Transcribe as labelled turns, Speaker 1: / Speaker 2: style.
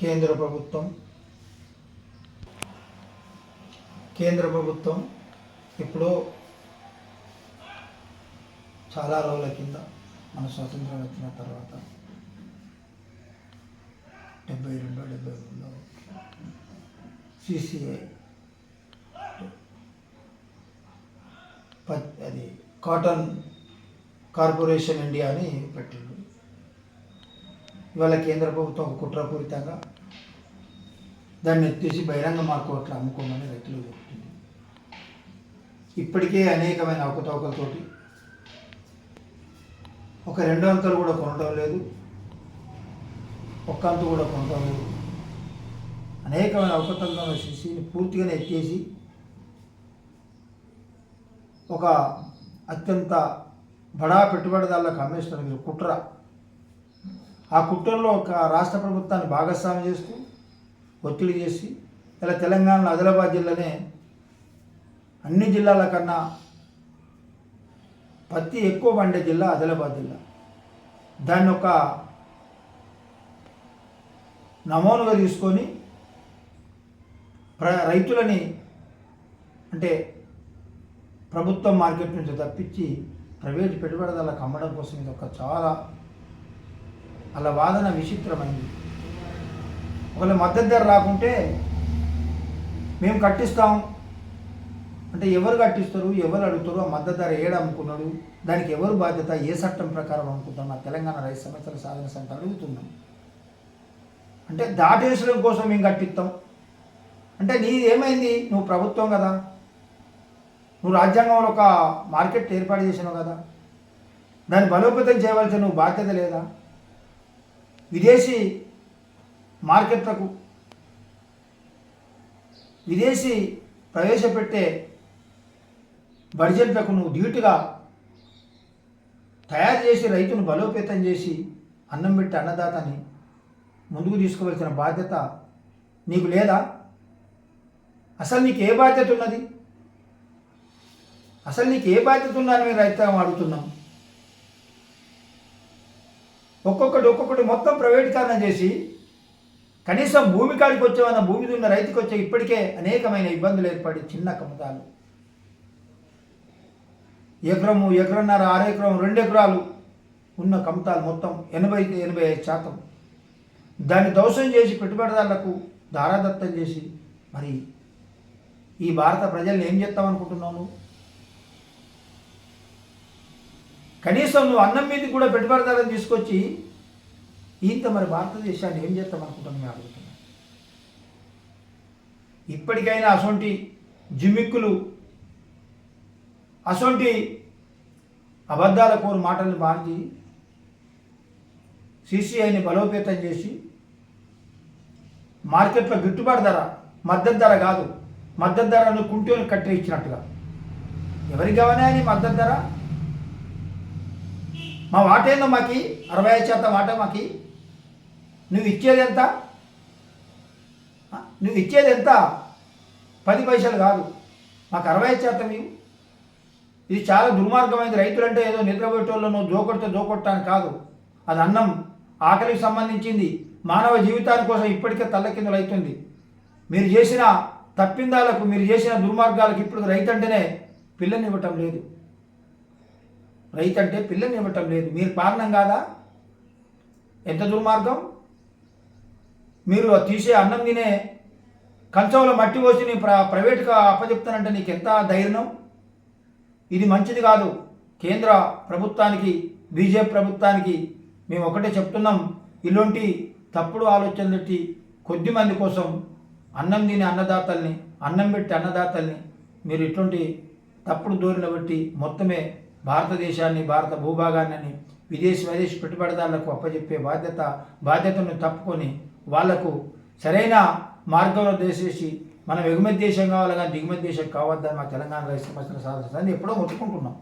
Speaker 1: కేంద్ర ప్రభుత్వం. కేంద్ర ప్రభుత్వం ఇప్పుడు చాలా రోజుల కింద మన స్వాతంత్రం వచ్చిన తర్వాత డెబ్బై రెండో డెబ్బై మూడులో సిసిఐ అది కాటన్ కార్పొరేషన్ ఇండియా అని పెట్టిండు. ఇవాళ కేంద్ర ప్రభుత్వం ఒక కుట్రపూరితంగా దాన్ని ఎత్తేసి బహిరంగ మార్కెట్లో అమ్ముకోమని రైతులు చెప్తుంది ఇప్పటికే అనేకమైన అవకతవకలతోటి ఒక రెండో అంతలు కూడా కొనటం లేదు ఒక్క అంతు కూడా కొనటం లేదు. అనేకమైన అవకతవకలను శిశిని పూర్తిగానే ఎత్తేసి ఒక అత్యంత బడా పెట్టుబడిదారులకు మీరు కుట్ర. ఆ కుట్రల్లో ఒక రాష్ట్ర ప్రభుత్వాన్ని భాగస్వామ్యం చేస్తూ ఒత్తిడి చేసి ఇలా తెలంగాణలో ఆదిలాబాద్ జిల్లానే అన్ని జిల్లాల కన్నా పత్తి ఎక్కువ పండే జిల్లా ఆదిలాబాద్ జిల్లా. దాన్ని ఒక నమూనుగా తీసుకొని ప్ర రైతులని అంటే ప్రభుత్వం మార్కెట్ నుంచి తప్పించి ప్రైవేట్ పెట్టుబడిదారులకు అమ్మడం కోసం ఇది ఒక చాలా అలా వాదన విచిత్రమైంది. ఒకవేళ మద్దతు ధర రాకుంటే మేము కట్టిస్తాం. అంటే ఎవరు కట్టిస్తారు ఎవరు అడుగుతారు ఆ మద్దతు ధర ఏడనుకున్నాడు దానికి ఎవరు బాధ్యత ఏ చట్టం ప్రకారం అనుకుంటాం నా తెలంగాణ రైతు సమస్యల సాధన సంఘం అడుగుతున్నాం. అంటే దాటేసడం కోసం మేము కట్టిస్తాం. అంటే నీది ఏమైంది? నువ్వు ప్రభుత్వం కదా. నువ్వు రాజ్యాంగంలో ఒక మార్కెట్ ఏర్పాటు చేసినావు కదా. దాన్ని బలోపేతం చేయవలసిన నువ్వు బాధ్యత లేదా? విదేశీ మార్కెట్లకు విదేశీ ప్రవేశపెట్టే బడ్జెట్లకు నువ్వు ధీటుగా తయారు చేసి రైతును బలోపేతం చేసి అన్నం పెట్టి అన్నదాతని ముందుకు తీసుకోవాల్సిన బాధ్యత నీకు లేదా? అసలు నీకు ఏ బాధ్యత ఉన్నది? అసలు నీకు ఏ బాధ్యత ఉందని మేము రైతాంగం అడుగుతున్నాం. ఒక్కొక్కటి ఒక్కొక్కటి మొత్తం ప్రైవేటీకరణ చేసి కనీసం భూమి కాడికి వచ్చేవన్న భూమి ఉన్న రైతుకి వచ్చే ఇప్పటికే అనేకమైన ఇబ్బందులు ఏర్పడి చిన్న కమతాలు. ఎకరము ఎకరన్నర ఆరు రెండు ఎకరాలు ఉన్న కమతాలు మొత్తం ఎనభై ఎనభై ఐదు శాతం. దాన్ని దోషం చేసి పెట్టుబడిదారులకు దారాదత్తం చేసి మరి ఈ భారత ప్రజల్ని ఏం చేస్తామనుకుంటున్నావు కనీసం నువ్వు అన్నం మీద కూడా పెట్టుబడిదారులను తీసుకొచ్చి ఇంత మరి భారతదేశాన్ని ఏం చేస్తాం అనుకుంటాను మేము అడుగుతున్నాం ఇప్పటికైనా అసొంటి జిమ్మిక్కులు అసొంటి అబద్ధాల కోరు మాటల్ని మార్చి సిసిఐని బలోపేతం చేసి మార్కెట్లో గిట్టుబాటు ధర మద్దతు ధర కాదు మద్దతు ధరను కుంటూని కట్టే ఇచ్చినట్టుగా. ఎవరికి కావాలి మద్దతు ధర? మా వాటేందో మాకి? అరవై ఐదు శాతం వాట మాకి? నువ్వు ఇచ్చేది ఎంత? నువ్వు ఇచ్చేది ఎంత? పది పైసలు కాదు. మాకు అరవై ఐదు శాతం ఇవ్వు. ఇది చాలా దుర్మార్గమైంది. రైతులంటే ఏదో నిద్రపోయేటోళ్ళను జోకొడితే జోకొట్టాను కాదు. అది అన్నం. ఆకలికి సంబంధించింది. మానవ జీవితాని కోసం ఇప్పటికే తల్లకిందులు అవుతుంది. మీరు చేసిన తప్పిందాలకు మీరు చేసిన దుర్మార్గాలకు ఇప్పుడు రైతు అంటేనే పిల్లనివ్వటం లేదు. రైతు అంటే పిల్లని ఇవ్వటం లేదు. మీరు కారణం కాదా? ఎంత దుర్మార్గం? మీరు తీసే అన్నం తినే కంచంలో మట్టి పోసి నేను ప్ర ప్రైవేట్గా అప్పచెప్తానంటే నీకు ఎంత ధైర్యం? ఇది మంచిది కాదు. కేంద్ర ప్రభుత్వానికి బీజేపీ ప్రభుత్వానికి మేము ఒకటే చెప్తున్నాం. ఇలాంటి తప్పుడు ఆలోచనలు పెట్టి కొద్ది మంది కోసం అన్నం తినే అన్నదాతల్ని అన్నం పెట్టి అన్నదాతల్ని మీరు ఇటువంటి తప్పుడు దూరిన బట్టి మొత్తమే భారతదేశాన్ని భారత భూభాగాన్ని విదేశీ విదేశీ పెట్టుబడిదారులకు అప్పచెప్పే బాధ్యత బాధ్యతను తప్పుకొని వాళ్ళకు సరైన మార్గంలో దేశేసి మనం ఎగుమతి దేశం కావాలి కానీ దిగుమతి దేశం కావద్దని మా తెలంగాణ రైతు సమస్యను సాధన ఎప్పుడో మొత్తుకుంటున్నాం